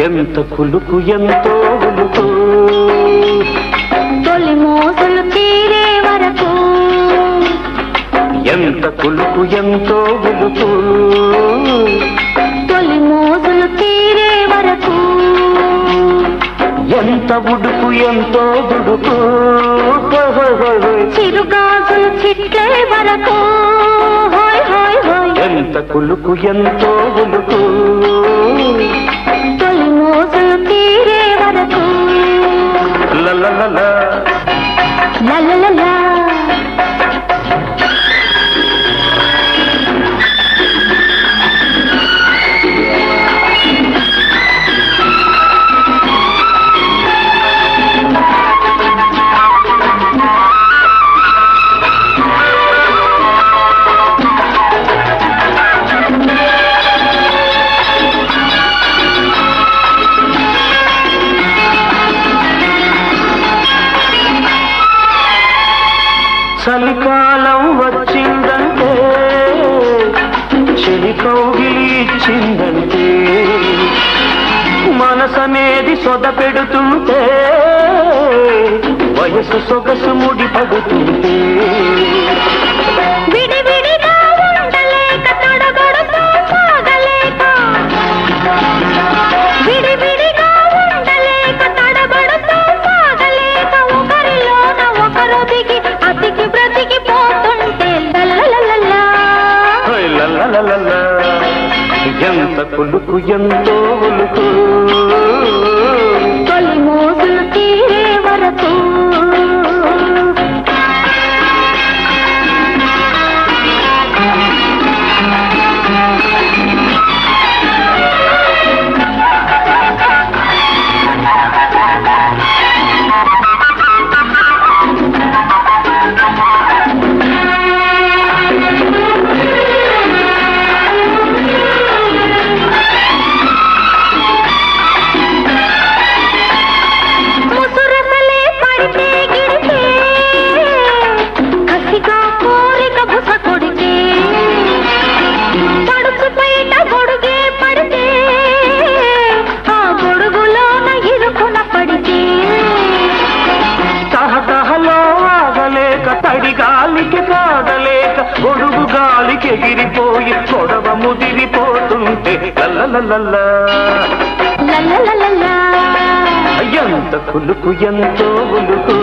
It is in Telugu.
ఎంత కులుకు ఎంతో ఉలుకు. తొలి మోసలు తీరే వరకు. ఎంత కులుకు ఎంతో ఉలుకు. తొలి మోసలు తీరే వరకు. ఎంత ఉడుకు ఎంతో దుడుకు. చిరుగాజులు చిట్లే వరకు. ఎంత కులుకు ఎంతో ఉలుకు. తొలి చలికాలం వచ్చిందంటే చెలి కౌగిలి ఇచ్చిందంటే మనసనేది సొద పెడుతుంటే వయసు సొగసు ముడి పడుతుంటే ఎంత కొలుకు ఎంతో ఒలుకు. ఎగిరిపోయి గొడవ ముదిరిపోతుంటే ఎంత కులుకు ఎంతో ఉలుకు.